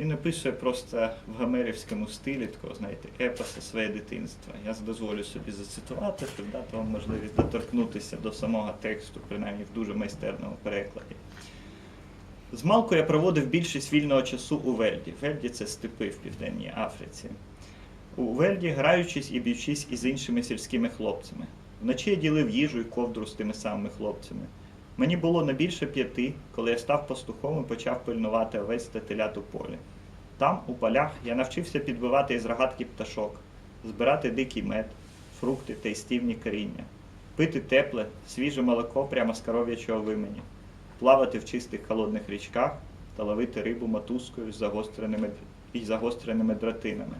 Він описує просто в гомерівському стилі такого, знаєте, епоса своє дитинства. Я дозволю собі зацитувати, щоб дати вам можливість доторкнутися до самого тексту, принаймні в дуже майстерному перекладі. Змалку я проводив більшість вільного часу у Вельді. Вельді це степи в Південній Африці. У Вельді граючись і б'ючись із іншими сільськими хлопцями. Вночі я ділив їжу і ковдру з тими самими хлопцями. Мені було не більше п'яти, коли я став пастухом і почав пильнувати овець та телят у полі. Там, у полях, я навчився підбивати із рогатки пташок, збирати дикий мед, фрукти та істівні коріння, пити тепле, свіже молоко прямо з коров'ячого вимені, плавати в чистих холодних річках та ловити рибу мотузкою з загостреними, із загостреними дротинами.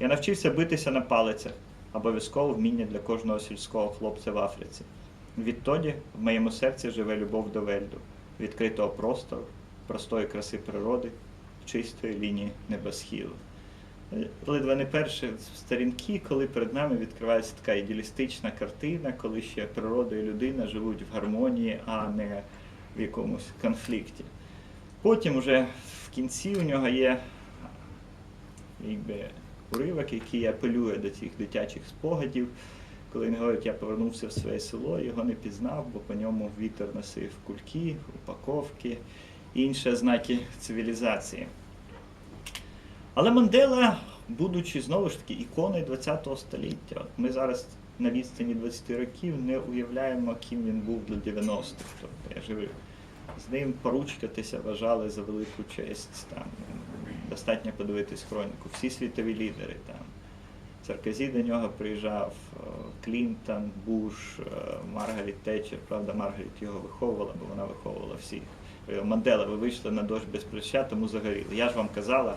Я навчився битися на палицях, обов'язково вміння для кожного сільського хлопця в Африці. Відтоді в моєму серці живе любов до Вельду, відкритого простору, простої краси природи, чистої лінії небосхилу. Ледве не перші сторінки, коли перед нами відкривається така ідеалістична картина, коли ще природа і людина живуть в гармонії, а не в якомусь конфлікті. Потім вже в кінці у нього є якби, уривок, який апелює до цих дитячих спогадів. Коли він говорить, я повернувся в своє село, його не пізнав, бо по ньому вітер носив кульки, упаковки, інші знаки цивілізації. Але Мандела, будучи знову ж таки іконою ХХ століття, ми зараз на відстані 20 років не уявляємо, ким він був до 90-х. Тобто я живий. З ним поручкатися вважали за велику честь. Там, достатньо подивитись хроніку. Всі світові лідери там. Саркозі до нього приїжджав, е, Клінтон, Буш, е, Маргарет Тетчер. Правда, Маргарет його виховувала, бо вона виховувала всіх. Е, Мандела, ви вийшли на дощ без плеча, тому загоріли. Я ж вам казала.